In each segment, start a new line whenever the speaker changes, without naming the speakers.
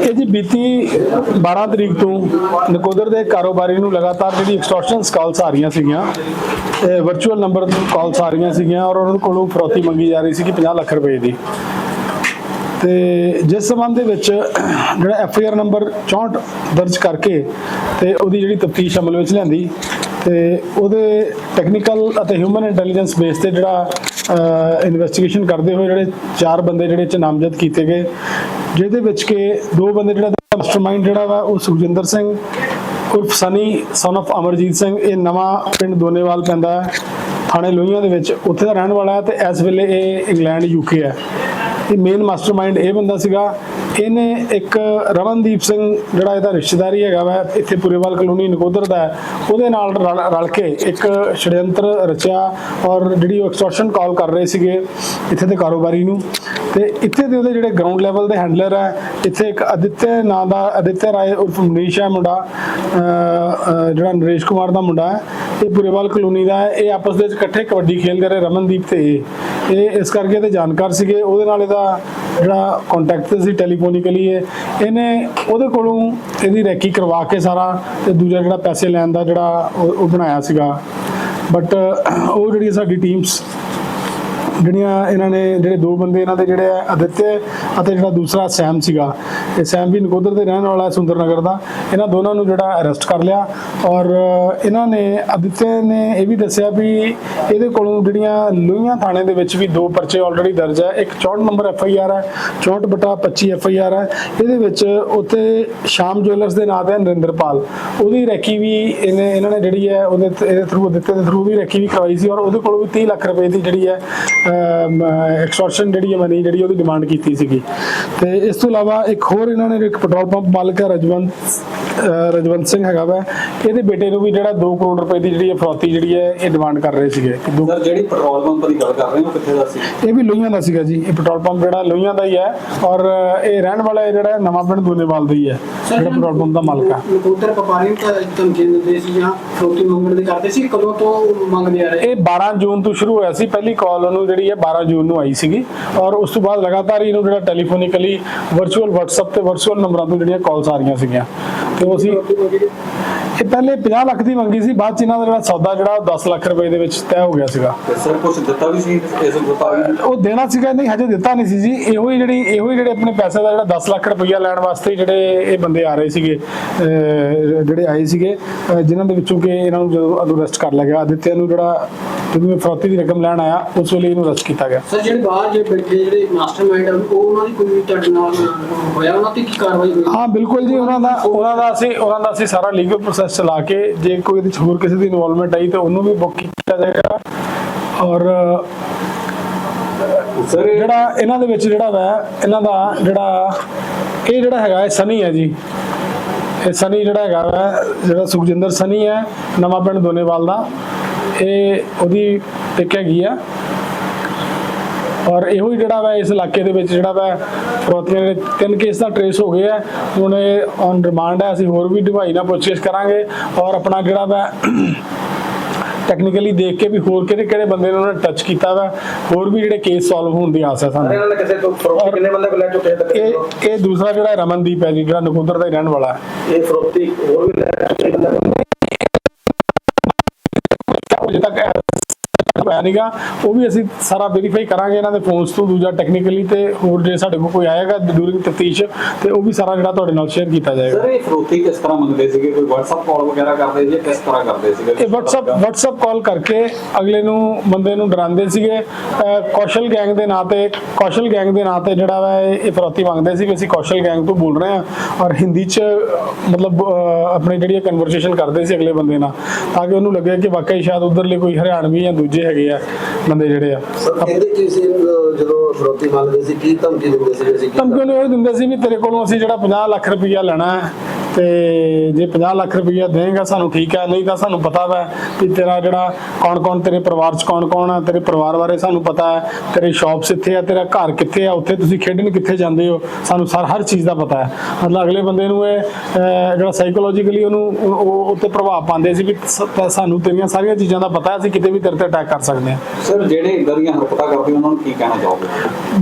ਇਹ ਜੀ ਬੀਤੀ 12 ਤਰੀਕ ਤੋਂ ਨਕੋਦਰ ਦੇ ਕਾਰੋਬਾਰੀ ਨੂੰ ਲਗਾਤਾਰ ਜਿਹੜੀ ਐਕਸਟੋਰਸ਼ਨ ਕਾਲਸ ਆ ਰਹੀਆਂ ਸੀਗੀਆਂ ਵਰਚੁਅਲ ਨੰਬਰ ਤੋਂ ਕਾਲਸ ਆ ਰਹੀਆਂ ਸੀਗੀਆਂ ਔਰ ਉਹਨਾਂ ਕੋਲੋਂ ਫਰੋਤੀ ਮੰਗੀ ਜਾ ਰਹੀ ਸੀ ਕਿ 50 ਲੱਖ ਰੁਪਏ ਦੀ। ਤੇ ਜਿਸ ਸਬੰਧ ਦੇ ਵਿੱਚ ਜਿਹੜਾ ਐਫ ਆਈ ਆਰ ਨੰਬਰ 64 ਦਰਜ ਕਰਕੇ ਤੇ ਉਹਦੀ ਜਿਹੜੀ ਤਫਤੀਸ਼ ਅਮਲ ਵਿੱਚ ਲਿਆਂਦੀ ਤੇ ਉਹਦੇ ਟੈਕਨੀਕਲ ਅਤੇ ਹਿਊਮਨ ਇੰਟੈਲੀਜੈਂਸ ਬੇਸ ਤੇ ਜਿਹੜਾ ਇਨਵੈਸਟੀਗੇਸ਼ਨ ਕਰਦੇ ਹੋਏ ਜਿਹੜੇ ਚਾਰ ਬੰਦੇ ਜਿਹੜੇ ਚ ਨਾਮਜ਼ਦ ਕੀਤੇ ਗਏ, ਜਿਹਦੇ ਵਿੱਚ ਕਿ ਦੋ ਬੰਦੇ ਜਿਹੜਾ ਮਾਸਟਰਮਾਈਂਡ ਜਿਹੜਾ ਵਾ ਉਹ ਸੁਖਜਿੰਦਰ ਸਿੰਘ ਉਰਫ ਸਨੀ ਸਨ of ਅਮਰਜੀਤ ਸਿੰਘ, ਇਹ ਨਵਾਂ ਪਿੰਡ ਦੋਨੇਵਾਲ ਪੈਂਦਾ ਹੈ, ਥਾਣੇ ਲੋਹੀਆਂ ਦੇ ਵਿੱਚ। ਉੱਥੇ ਦਾ ਰਹਿਣ ਵਾਲਾ ਹੈ ਤੇ ਇਸ ਵੇਲੇ ਇਹ ਇੰਗਲੈਂਡ ਯੂਕੇ ਹੈ। ਇਹ ਮੇਨ ਮਾਸਟਰਮਾਈਂਡ ਇਹ ਬੰਦਾ ਸੀਗਾ। ਇਹਨੇ ਇੱਕ ਰਮਨਦੀਪ ਸਿੰਘ ਜਿਹੜਾ ਇਹਦਾ ਰਿਸ਼ਤੇਦਾਰੀ ਹੈਗਾ ਵਾ, ਇੱਥੇ ਪੁਰੇਵਾਲ ਕਲੋਨੀ ਨਕੋਦਰ ਦਾ ਉਹਦੇ ਨਾਲ ਰਲ- ਰਲ ਕੇ ਇੱਕ ਛੜਯੰਤਰ ਰਚਿਆ ਔਰ ਜਿਹੜੀ ਉਹ ਐਕਸਟੋਰਸ਼ਨ ਕਾਲ ਕਰ ਰਹੇ ਸੀਗੇ, ਇੱਥੇ ਦੇ ਕਾਰੋਬਾਰੀ ਨੂੰ। ਤੇ ਇੱਥੇ ਦੇ ਉਹਦੇ ਜਿਹੜੇ ਗਰਾਊਂਡ ਲੈਵਲ ਦੇ ਹੈਂਡਲਰ ਹੈ ਇੱਥੇ ਇੱਕ ਅਦਿੱਤਯ ਨਾਂ ਦਾ ਅਦਿੱਤਯ ਰਾਏ ਉਰਫ ਮਨੀਸ਼ ਹੈ ਮੁੰਡਾ ਜਿਹੜਾ ਨਰੇਸ਼ ਕੁਮਾਰ ਦਾ ਮੁੰਡਾ ਹੈ, ਇਹ ਪੁਰੇਵਾਲ ਕਲੋਨੀ ਦਾ ਹੈ, ਇਹ ਆਪਸ ਦੇ ਵਿੱਚ ਇਕੱਠੇ ਕਬੱਡੀ ਖੇਡਦੇ ਰਹੇ, ਰਮਨਦੀਪ ਤੇ ਇਹ। ਇਹ ਇਸ ਕਰਕੇ ਤੇ ਜਾਣਕਾਰ ਸੀਗੇ, ਉਹਦੇ ਨਾਲ ਇਹਦਾ ਜਿਹੜਾ ਕੰਟੈਕਟ ਸੀ ਟੈਲੀਫੋਨਿਕਲੀ ਇਹਨੇ ਉਹਦੇ ਕੋਲੋਂ ਇਹਦੀ ਰੈਕੀ ਕਰਵਾ ਕੇ ਸਾਰਾ ਤੇ ਦੂਜਾ ਜਿਹੜਾ ਪੈਸੇ ਲੈਣ ਦਾ ਜਿਹੜਾ ਉਹ ਉਹ ਬਣਾਇਆ ਸੀਗਾ। ਬਟ ਉਹ ਜਿਹੜੀ ਸਾਡੀ ਟੀਮਸ ਜਿਹੜੀਆਂ ਇਹਨਾਂ ਨੇ, ਜਿਹੜੇ ਦੋ ਬੰਦੇ ਇਹਨਾਂ ਦੇ ਜਿਹੜੇ ਆ ਅਦਿੱਤਯ ਅਤੇ ਜਿਹੜਾ ਦੂਸਰਾ ਸੈਮ ਸੀਗਾ। ਇਹ ਸੈਮ ਵੀ ਨਕੋਦਰ ਦੇ ਰਹਿਣ ਵਾਲਾ ਸੁੰਦਰ ਨਗਰ ਦਾ। ਇਹਨਾਂ ਦੋਨਾਂ ਨੂੰ ਜਿਹੜਾ ਅਰੈਸਟ ਕਰ ਲਿਆ ਔਰ ਇਹਨਾਂ ਨੇ ਅਦਿੱਤਯ ਨੇ ਇਹ ਵੀ ਦੱਸਿਆ ਵੀ ਇਹਦੇ ਕੋਲੋਂ ਜਿਹੜੀਆਂ ਲੋਹੀਆਂ ਥਾਣੇ ਦੇ ਵਿੱਚ ਵੀ ਦੋ ਪਰਚੇ ਆਲਰੇਡੀ ਦਰਜ ਹੈ। ਇੱਕ 64 ਨੰਬਰ ਐਫ ਆਈ ਆਰ ਹੈ 64 ਬਟਾ 25 ਐਫ ਆਈ ਆਰ ਹੈ। ਇਹਦੇ ਵਿੱਚ ਉੱਥੇ ਸ਼ਾਮ ਜੁਐਲਰਸ ਦੇ ਨਾਂ ਤੇ ਹੈ ਨਰਿੰਦਰਪਾਲ। ਉਹਦੀ ਰੈਕੀ ਵੀ ਇਹਨੇ, ਇਹਨਾਂ ਨੇ ਜਿਹੜੀ ਹੈ, ਉਹਦੇ ਇਹਦੇ ਥਰੂ ਦਿੱਤੇ ਦੇ ਥਰੂ ਵੀ ਰੈਕੀ ਵੀ ਕਰਵਾਈ ਸੀ ਔਰ ਉਹਦੇ ਕੋਲ ਵੀ 30 ਲੱਖ ਰੁਪਏ ਦੀ ਜਿਹੜੀ ਹੈ ਐਕਸਟੋਰਸ਼ਨ ਜਿਹੜੀ ਹੈ ਮਨੀ ਜਿਹੜੀ ਉਹਦੀ ਡਿਮਾਂਡ ਕੀਤੀ ਸੀਗੀ। ਤੇ ਇਸ ਤੋਂ ਇਲਾਵਾ ਇੱਕ ਹੋਰ ਇਹਨਾਂ ਨੇ ਇੱਕ ਪੈਟਰੋਲ ਪੰਪ ਮਾਲਕ ਹੈ ਰਜਵੰਤ ਰਜਵੰਤ ਸਿੰਘ ਹੈਗਾ ਵਾ। ਇਹਦੇ ਬੇਟੇ ਨੂੰ ਵੀ ਜਿਹੜਾ 2 ਕਰੋੜ ਰੁਪਏ ਦੀ ਜਿਹੜੀ ਹੈ ਫਰੌਤੀ ਜਿਹੜੀ ਹੈ ਇਹ ਡਿਮਾਂਡ ਕਰ ਰਹੇ ਸੀਗੇ।
ਸਰ ਜਿਹੜੀ ਪੈਟਰੋਲ ਪੰਪ ਦੀ ਗੱਲ ਕਰ ਰਹੇ ਹੋ ਕਿੱਥੇ ਦਾ ਸੀ?
ਇਹ ਵੀ ਲੋਹੀਆਂ ਦਾ ਸੀਗਾ ਜੀ। ਇਹ ਪੈਟਰੋਲ ਪੰਪ ਜਿਹੜਾ ਲੋਹੀਆਂ ਦਾ ਹੀ ਹੈ ਔਰ ਇਹ ਰਹਿਣ ਵਾਲਾ ਜਿਹੜਾ ਨਵਾਂ ਪਿੰਡ ਦੂਨੇਵਾਲ ਦਾ ਹੀ ਹੈ ਜਿਹੜਾ ਪੈਟਰੋਲ ਪੰਪ ਦਾ ਮਾਲਕ ਹੈ
ਨਕੋਦਰ ਵਪਾਰੀ ਤਾਂ ਧਮਕੀ ਦਿੰਦੇ ਸੀ ਜਾਂ ਫਰੋਤੀ ਮੰਗਣ ਦੇ ਕਰਦੇ ਸੀ ਕਦੋਂ ਤੋਂ ਮੰਗਦੇ ਆ ਰਹੇ?
ਇਹ 12 ਜੂਨ ਤੋਂ ਸ਼ੁਰੂ ਹੋਇਆ ਸੀ। ਪਹਿਲੀ ਕਾਲ ਉਹਨੂੰ ਜਿਹੜੀ ਹੈ 12 ਜੂਨ ਨੂੰ ਆਈ ਸੀਗੀ ਔਰ ਉਸ ਤੋਂ ਬਾਅਦ ਲਗਾਤਾਰ ਇਹਨੂੰ ਜਿਹੜਾ ਟੈਲੀਫੋਨਿਕਲੀ ਵਰਚੁਅਲ WhatsApp ਤੇ ਵਰਚੁਅਲ ਨੰਬਰਾਂ ਤੋਂ ਜਿਹੜੀਆਂ ਕਾਲਸ ਆ ਰਹੀਆਂ ਸੀਗੀਆਂ। ਤੇ ਉਹ ਅਸੀਂ ਇਹ ਪਹਿਲੇ 50 ਲੱਖ ਦੀ ਮੰਗੀ ਸੀ ਬਾਅਦ ਚ ਇਹਨਾਂ ਦਾ ਜਿਹੜਾ ਸੌਦਾ ਜਿਹੜਾ ਉਹ 10 ਲੱਖ ਰੁਪਏ ਦੇ ਵਿੱਚ ਤੈਅ ਹੋ ਗਿਆ ਸੀਗਾ।
ਸਰ ਕੁਝ ਦਿੱਤਾ ਵੀ ਸੀ ਇਸ ਨੇ?
ਉਹ ਦੇਣਾ ਸੀਗਾ ਨਹੀਂ ਹਜੇ ਦਿੱਤਾ ਨਹੀਂ ਸੀ ਜੀ। ਇਹੋ ਹੀ ਜਿਹੜੀ ਇਹੋ ਹੀ ਜਿਹੜੇ ਆਪਣੇ ਪੈਸੇ ਦਾ ਜਿਹੜਾ 10 ਲੱਖ ਰੁਪਈਆ ਲੈਣ ਵਾਸਤੇ ਜਿਹੜੇ ਇਹ ਬੰਦੇ ਆ ਰਹੇ ਸੀਗੇ ਜਿਹੜੇ ਆਏ ਸੀਗੇ ਜਿਨ੍ਹਾਂ ਦੇ ਵਿੱਚੋਂ ਕਿ ਇਹਨਾਂ ਨੂੰ ਜਦੋਂ ਅਰੈਸਟ ਕਰ ਲਿਆ ਗਿਆ ਆਦਿਤਿਆ ਨੂੰ ਜਿਹੜਾ ਜਦੋਂ ਇਹ ਫਰੌਤੀ ਦੀ ਰਕਮ ਲੈਣ ਆਇਆ ਉਸ ਵੇਲੇ ਇਹਨੂੰ ਅਰੈਸਟ ਕੀਤਾ ਗਿਆ।
ਸਰ ਜਿਹੜੇ ਬਾਹਰ ਜੇ ਬੈਠੇ ਜਿਹੜੇ ਮਾਸਟਰਮਾਈਂਡ ਆ ਉਹ ਉਹਨਾਂ ਦੀ ਕੋਈ ਤੁਹਾਡੇ ਨਾਲ ਹੋਇਆ? ਉਹਨਾਂ ਤੇ ਕੀ ਕਾਰਵਾਈ ਹੋਈ?
ਹਾਂ ਬਿਲਕੁਲ ਜੀ ਉਹਨਾਂ ਦਾ ਉਹਨਾਂ ਦਾ ਅਸੀਂ ਉਹਨਾਂ ਦਾ ਅਸੀਂ ਸਾਰਾ ਲੀਗਲ ਪ੍ਰੋਸੈਸ ਚਲਾ ਕੇ ਜੇ ਕੋਈ ਇਹਦੇ ਹੋਰ ਕਿਸੇ ਦੀ ਇਨਵੋਲਵਮੈਂਟ ਆਈ ਤਾਂ ਉਹਨੂੰ ਵੀ ਬੁੱਕ ਕੀਤਾ ਜਾਏਗਾ। ਔਰ
ਸਰ
ਜਿਹੜਾ ਇਹਨਾਂ ਦੇ ਵਿੱਚ ਜਿਹੜਾ ਵਾ ਇਹਨਾਂ ਦਾ ਜਿਹੜਾ ਇਹ ਜਿਹੜਾ ਹੈਗਾ ਇਹ ਸਨੀ ਹੈ ਜੀ। ਇਹ ਸਨੀ ਜਿਹੜਾ ਹੈਗਾ ਵਾ ਜਿਹੜਾ ਸੁਖਜਿੰਦਰ ਸਨੀ ਹੈ ਨਵਾਂ ਪਿੰਡ ਦੋਨੇਵਾਲ ਦਾ। ਇਹ ਉਹਦੀ ਪਿਕ ਹੈਗੀ ਆ। ਔਰ ਇਹੋ ਹੀ ਜਿਹੜਾ ਵਾ ਇਸ ਇਲਾਕੇ ਦੇ ਵਿੱਚ ਜਿਹੜਾ ਵਾ ਫਰੋਤੀਆਂ ਦੇ ਤਿੰਨ ਕੇਸ ਦਾ ਟਰੇਸ ਹੋ ਗਏ ਆ। ਹੁਣ ਇਹ ਔਨ ਰਿਮਾਂਡ ਹੈ ਅਸੀਂ ਹੋਰ ਵੀ ਢਵਾਈ ਨਾਲ ਪੁੱਛਗਿੱਛ ਕਰਾਂਗੇ। ਔਰ ਆਪਣਾ ਜਿਹੜਾ ਵਾ ਟੈਕਨੀਕਲੀ ਦੇਖ ਕੇ ਵੀ ਹੋਰ ਕਿਹੜੇ ਕਿਹੜੇ ਬੰਦੇ ਨੇ ਉਹਨਾਂ ਨੇ ਟੱਚ ਕੀਤਾ ਵਾ ਹੋਰ ਵੀ ਜਿਹੜੇ ਕੇਸ ਸੋਲਵ ਹੋਣ ਦੀ ਆਸ ਹੈ ਸਾਨੂੰ।
ਇਹਨਾਂ ਨੇ ਕਿਸੇ ਤੋਂ ਫਰੋਤੀ ਕਿੰਨੇ ਬੰਦੇ ਲੈ ਚੁੱਕੇ ਤੱਕ
ਇਹ ਇਹ ਦੂਸਰਾ ਜਿਹੜਾ ਰਮਨਦੀਪ ਹੈ ਜੀ ਜਿਹੜਾ ਨਕੋਦਰ ਦਾ ਹੀ ਰਹਿਣ ਵਾਲਾ। ਹੈ
ਇਹ ਫਰੋਤੀ ਹੋਰ ਵੀ ਲੈ ਚੁੱਕੇ ਬੰਦੇ
ਅਜੇ ਤੱਕ ਹੋਇਆ ਨਹੀਂਗਾ ਉਹ ਵੀ ਅਸੀਂ ਸਾਰਾ ਵੈਰੀਫਾਈ ਕਰਾਂਗੇ ਇਹਨਾਂ ਦੇ ਫੋਨਸ ਤੋਂ ਦੂਜਾ ਟੈਕਨੀਕਲੀ ਤੇ ਹੋਰ ਜੇ ਸਾਡੇ ਕੋਲ ਕੋਈ ਆਏਗਾ ਡੂਰਿੰਗ ਤਫਤੀਸ਼ ਤੇ ਉਹ ਵੀ ਸਾਰਾ ਜਿਹੜਾ ਤੁਹਾਡੇ ਨਾਲ ਸ਼ੇਅਰ ਕੀਤਾ ਜਾਏਗਾ।
ਸਰ ਇਹ ਫਰੋਤੀ ਕਿਸ ਤਰ੍ਹਾਂ ਮੰਗਦੇ ਸੀਗੇ? ਕੋਈ WhatsApp ਕਾਲ ਵਗੈਰਾ ਕਰਦੇ ਸੀ ਕਿਸ ਤਰ੍ਹਾਂ ਕਰਦੇ ਸੀਗੇ?
ਇਹ WhatsApp WhatsApp ਕਾਲ ਕਰਕੇ ਅਗਲੇ ਨੂੰ ਬੰਦੇ ਨੂੰ ਡਰਾਉਂਦੇ ਸੀਗੇ। ਕੌਸ਼ਲ ਗੈਂਗ ਦੇ ਨਾਂ ਤੇ ਕੌਸ਼ਲ ਗੈਂਗ ਦੇ ਨਾਂ ਤੇ ਜਿਹੜਾ ਵਾ ਇਹ ਫਰੌਤੀ ਮੰਗਦੇ ਸੀ ਵੀ ਅਸੀਂ ਕੌਸ਼ਲ ਗੈਂਗ ਤੋਂ ਬੋਲ ਰਹੇ ਹਾਂ ਔਰ ਹਿੰਦੀ ਚ ਮਤਲਬ ਆਪਣੀ ਜਿਹੜੀ ਕਨਵਰਸੇਸ਼ਨ ਕਰਦੇ ਸੀ ਅਗਲੇ ਬੰਦੇ ਨਾਲ ਤਾਂ ਕਿ ਉਹਨੂੰ ਲੱਗੇ ਕਿ ਵਾਕਈ ਸ਼ਾਇਦ ਉਧਰਲੇ ਕੋਈ ਹਰਿਆਣਵੀ ਜਾਂ ਦੂਜੇ ਹੈਗੇ ਆ ਬੰਦੇ ਜਿਹੜੇ ਆ।
ਸਰ ਕਹਿੰਦੇ ਕਿ ਸੀ ਜਦੋਂ ਫਰੋਤੀ ਮੰਗਦੇ ਸੀ ਕੀ ਧਮਕੀ ਦਿੰਦੇ ਸੀ ਅਸੀਂ
ਧਮਕੀ ਇਹ ਦਿੰਦੇ ਸੀ ਵੀ ਤੇਰੇ ਕੋਲੋਂ ਅਸੀਂ ਜਿਹੜਾ 50 ਲੱਖ ਰੁਪਈਆ ਲੈਣਾ ਹੈ ਤੇ ਜੇ 50 ਲੱਖ ਰੁਪਈਆ ਦੇਏਗਾ ਸਾਨੂੰ ਠੀਕ ਹੈ ਨਹੀਂ ਤਾਂ ਸਾਨੂੰ ਪਤਾ ਵਾ ਕਿ ਤੇਰਾ ਜਿਹੜਾ ਕੌਣ ਕੌਣ ਤੇਰੇ ਪਰਿਵਾਰ 'ਚ ਕੌਣ ਕੌਣ ਆ ਤੇਰੇ ਪਰਿਵਾਰ ਬਾਰੇ ਸਾਨੂੰ ਪਤਾ ਹੈ ਤੇਰੀ ਸ਼ਾਪਸ ਇੱਥੇ ਆ ਤੇਰਾ ਘਰ ਕਿੱਥੇ ਆ ਉੱਥੇ ਤੁਸੀਂ ਖੇਡਣ ਕਿੱਥੇ ਜਾਂਦੇ ਹੋ ਸਾਨੂੰ ਸਰ ਹਰ ਚੀਜ਼ ਦਾ ਪਤਾ ਹੈ। ਮਤਲਬ ਅਗਲੇ ਬੰਦੇ ਨੂੰ ਇਹ ਜਿਹੜਾ ਸਾਈਕੋਲੋਜੀਕਲੀ ਉਹਨੂੰ ਉਹ- ਉਹ ਉੱਤੇ ਪ੍ਰਭਾਵ ਪਾਉਂਦੇ ਸੀ ਵੀ ਸਾਨੂੰ ਤੇਰੀਆਂ ਸਾਰੀਆਂ ਚੀਜ਼ਾਂ ਦਾ ਪਤਾ ਹੈ ਅਸੀਂ ਕਿਤੇ ਵੀ ਤੇਰੇ ਤੇ ਅਟੈਕ ਕਰ ਸਕਦੇ ਹਾਂ।
ਸਰ ਜਿਹੜੇ ਇਦਾਂ ਦੀਆਂ ਹਰਕਤਾਂ ਕਰਦੇ ਉਹਨਾਂ ਨੂੰ ਕੀ ਕਹਿਣਾ ਚਾਹੋਗੇ?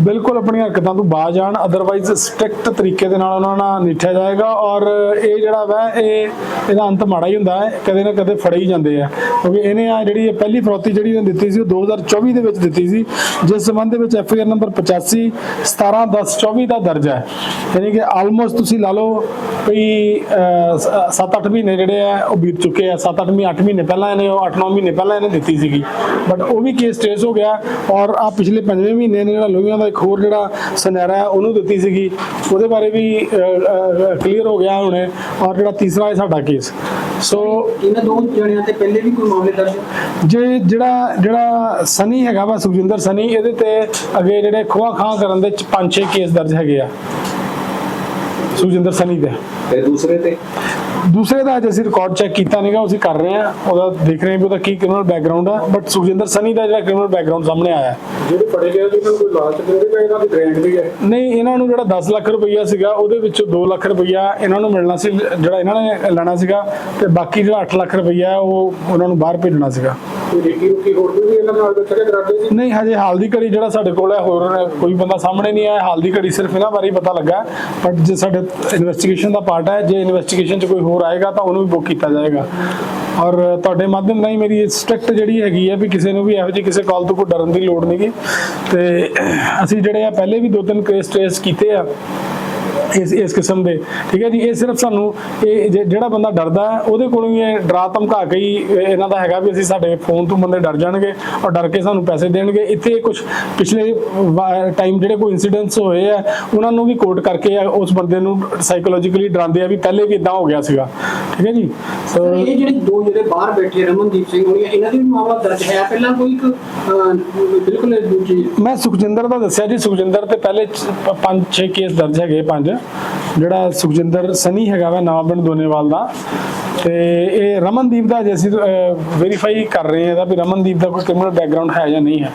ਬਿਲਕੁਲ ਆਪਣੀਆਂ ਹਰਕਤਾਂ ਤੋਂ ਬਾਜ ਆਣ ਅਦਰਵਾਈਜ਼ ਸਟ੍ਰਿਕਟ ਤਰੀਕੇ ਦੇ ਨਾਲ ਉਹਨਾਂ ਨਾਲ ਨਿਠਿਆ ਜਾਏਗਾ ਔਰ ਇਹ ਜਿਹੜਾ ਵਾ, ਇਹ ਇਹਦਾ ਅੰਤ ਮਾੜਾ ਹੀ ਹੁੰਦਾ ਹੈ, ਕਦੇ ਨਾ ਕਦੇ ਫੜੇ ਹੀ ਜਾਂਦੇ ਆ। ਕਿਉਂਕਿ ਇਹਨੇ ਆ ਜਿਹੜੀ ਪਹਿਲੀ ਫਰੋਤੀ ਜਿਹੜੀ ਇਹਨੇ ਦਿੱਤੀ ਸੀ, ਉਹ 2024 ਦੇ ਵਿੱਚ ਦਿੱਤੀ ਸੀ, ਜਿਸ ਸੰਬੰਧ ਦੇ ਵਿੱਚ ਐਫ ਆਈ ਆਰ ਨੰਬਰ 85 17 10 24 ਦਾ ਦਰਜ ਹੈ। ਯਾਨੀ ਕਿ ਆਲਮੋਸਟ ਤੁਸੀਂ ਲਾ ਲਓ ਕੋਈ 7-8 ਮਹੀਨੇ ਜਿਹੜੇ ਆ, ਉਹ ਬੀਤ ਚੁੱਕੇ ਆ। 7-8 ਮਹੀਨੇ 8 ਮਹੀਨੇ ਪਹਿਲਾਂ ਇਹਨੇ, ਉਹ 8-9 ਮਹੀਨੇ ਪਹਿਲਾਂ ਇਹਨੇ ਦਿੱਤੀ ਸੀਗੀ। ਬਟ ਉਹ ਵੀ ਕੇਸ ਟ੍ਰੇਸ ਹੋ ਗਿਆ ਔਰ ਆ ਪਿਛਲੇ ਪੰਜਵੇਂ ਮਹੀਨੇ ਨੇ ਜਿਹੜਾ ਲੋਹੀਆਂ ਦਾ ਇੱਕ ਹੋਰ ਜਿਹੜਾ ਸੁਨਹਿਰਾ ਉਹਨੂੰ ਦਿੱਤੀ ਸੀਗੀ। ਉਹਦੇ ਬਾਰੇ ਵੀ ਕਲੀਅਰ ਹੋ ਗਿਆ ਹੁਣੇ। ਔਰ ਜਿਹੜਾ ਤੀਸਰਾ ਹੈ ਸਾਡਾ ਕੇਸ ਸੋ
ਇਹਨਾਂ ਦੋ ਜਣਿਆਂ ਤੇ ਪਹਿਲੇ ਵੀ ਕੋਈ ਮਾਮਲੇ ਦਰਜ?
ਜੇ ਜਿਹੜਾ ਜਿਹੜਾ ਸਨੀ ਹੈਗਾ ਵਾ ਸੁਖਜਿੰਦਰ ਸਨੀ ਇਹਦੇ ਤੇ ਅੱਗੇ ਜਿਹੜੇ ਖੋਆ ਖਾਂ ਕਰਨ ਦੇ 5-6 ਕੇਸ ਦਰਜ ਹੈਗੇ ਆ। ਸੁਖਜਿੰਦਰ ਸਨੀ ਦੇ।
ਤੇ ਦੂਸਰੇ ਤੇ?
ਦੂਸਰੇ ਦਾ ਅੱਜ ਅਸੀਂ ਰਿਕਾਰਡ ਚੈੱਕ ਕੀਤਾ ਨਹੀਂਗਾ ਅਸੀਂ ਕਰ ਰਹੇ ਹਾਂ। ਉਹਦਾ ਦੇਖ ਰਹੇ ਹਾਂ ਵੀ ਉਹਦਾ ਕੀ ਕ੍ਰਿਮੀਨਲ ਬੈਕਗ੍ਰਾਉਂਡ ਹੈ ਬਟ ਸੁਖਜਿੰਦਰ ਸਨੀ ਦਾ ਜਿਹੜਾ ਕ੍ਰਿਮੀਨਲ ਬੈਕਗ੍ਰਾਉਂਡ ਸਾਹਮਣੇ ਆਇਆ।
ਜਿਹੜੇ ਫੜੇ ਗਏ ਉਹਨਾਂ ਨੂੰ ਕੋਈ ਲਾਲਚ ਦਿੰਦੇ ਪਏ ਇਹਨਾਂ ਦੀ ਗ੍ਰੈਂਟ ਵੀ ਹੈ
ਨਹੀਂ ਇਹਨਾਂ ਨੂੰ ਜਿਹੜਾ 10 ਲੱਖ ਰੁਪਈਆ ਸੀਗਾ ਉਹਦੇ ਵਿੱਚੋਂ 2 ਲੱਖ ਰੁਪਈਆ ਇਹਨਾਂ ਨੂੰ ਮਿਲਣਾ ਸੀ ਜਿਹੜਾ ਇਹਨਾਂ ਨੇ ਲੈਣਾ ਸੀਗਾ। ਤੇ ਬਾਕੀ ਜਿਹੜਾ 8 ਲੱਖ ਰੁਪਈਆ ਉਹ ਉਹਨਾਂ ਨੂੰ ਬਾਹਰ ਭੇਜਣਾ ਸੀਗਾ।
ਕੋਈ ਰਿੱਕੀ ਰੁਕੀ ਹੋਰ ਵੀ ਇਹਨਾਂ ਨਾਲ ਬੱਚੇ ਕਰਾਉਂਦੇ ਸੀ?
ਨਹੀਂ, ਹਜੇ ਹਾਲ ਦੀ ਘੜੀ ਜਿਹੜਾ ਸਾਡੇ ਕੋਲ ਹੈ, ਹੋਰ ਕੋਈ ਬੰਦਾ ਸਾਹਮਣੇ ਨਹੀਂ ਆਇਆ। ਹਾਲ ਦੀ ਘੜੀ ਸਿਰਫ ਇਹਨਾਂ ਬਾਰੇ ਪਤਾ ਲੱਗਾ। ਬਟ ਜੇ ਸਾਡੇ ਇਨਵੈਸਟੀਗੇਸ਼ਨ ਦਾ ਪਾਰਟ ਹੈ, ਜੇ ਇਨਵੈਸਟੀਗੇਸ਼ਨ 'ਚ ਕੋਈ ਹੋਰ ਆਏਗਾ, ਤਾਂ ਉਹਨੂੰ ਵੀ ਬੁੱਕ ਕੀਤਾ ਜਾਏਗਾ। ਔਰ ਤੁਹਾਡੇ ਮਾਧਿਅਮ ਰਾਹੀਂ ਮੇਰੀ ਸਟ੍ਰਿਕਟ ਜਿਹੜੀ ਹੈਗੀ ਹੈ ਵੀ ਕਿਸੇ ਨੂੰ ਵੀ ਇਹੋ ਜਿਹੀ ਕਿਸੇ ਕਾਲ ਤੋਂ ਕੋਈ ਡਰਨ ਦੀ ਲੋੜ ਨਹੀਂਗੀ ਤੇ ਅਸੀਂ ਜਿਹੜੇ ਆ, ਪਹਿਲੇ ਵੀ ਦੋ ਤਿੰਨ ਕੇਸ ਟ੍ਰੇਸ ਕੀਤੇ ਆ। ਇਸ ਇਸ ਕਿਸਮ ਦੇ। ਠੀਕ ਹੈ ਜੀ ਇਹ ਸਿਰਫ ਸਾਨੂੰ ਇਹ ਜਿਹੜਾ ਬੰਦਾ ਡਰਦਾ ਹੈ ਉਹਦੇ ਕੋਲੋਂ ਹੀ ਇਹ ਡਰਾ ਧਮਕਾ ਕੇ ਹੀ ਇਹ- ਇਹਨਾਂ ਦਾ ਹੈਗਾ ਵੀ ਅਸੀਂ ਸਾਡੇ ਫੋਨ ਤੋਂ ਬੰਦੇ ਡਰ ਜਾਣਗੇ ਔਰ ਡਰ ਕੇ ਸਾਨੂੰ ਪੈਸੇ ਦੇਣਗੇ। ਇੱਥੇ ਕੁਝ ਪਿਛਲੇ ਟਾਈਮ ਜਿਹੜੇ ਕੋਈ ਇਨਸੀਡੈਂਟਸ ਹੋਏ ਆ ਉਹਨਾਂ ਨੂੰ ਵੀ ਕੋਟ ਕਰਕੇ ਉਸ ਬੰਦੇ ਨੂੰ ਸਾਈਕੋਲੋਜੀਕਲੀ ਡਰਾਉਂਦੇ ਆ ਵੀ ਪਹਿਲੇ ਵੀ ਇਦਾਂ ਹੋ ਗਿਆ ਸੀਗਾ। ਠੀਕ ਹੈ ਜੀ? ਸੋ
ਇਹ ਜਿਹੜੇ ਦੋ ਜਿਹੜੇ ਬਾਹਰ ਬੈਠੇ ਰਮਨਦੀਪ ਸਿੰਘ ਹੋਣੀ ਇਹਨਾਂ ਦੀ ਵੀ ਮਾਮਲਾ ਦਰਜ ਹੈ। ਪਹਿਲਾਂ ਕੋਈ ਇੱਕ ਬਿਲਕੁਲ ਦੂਜੀ
ਮੈਂ ਸੁਖਜਿੰਦਰ ਦਾ ਦੱਸਿਆ ਜੀ। ਸੁਖਜਿੰਦਰ ਤੇ ਪਹਿਲੇ 5-6 ਕੇਸ ਦਰਜ ਹੈਗੇ ਪੰਜ ਜਿਹੜਾ ਸੁਖਜਿੰਦਰ ਸਨੀ ਹੈਗਾ ਵਾ ਨਵਾਂ ਪਿੰਡ ਦੋਨੇਵਾਲ ਦਾ। ਤੇ ਇਹ ਰਮਨਦੀਪ ਦਾ ਜੇ ਅਸੀਂ ਵੈਰੀਫਾਈ ਕਰ ਰਹੇ ਹਾਂ ਇਹਦਾ ਵੀ ਰਮਨਦੀਪ ਦਾ ਕੋਈ ਕ੍ਰਿਮੀਨਲ ਬੈਕਗ੍ਰਾਉਂਡ ਹੈ ਜਾਂ ਨਹੀਂ ਹੈ।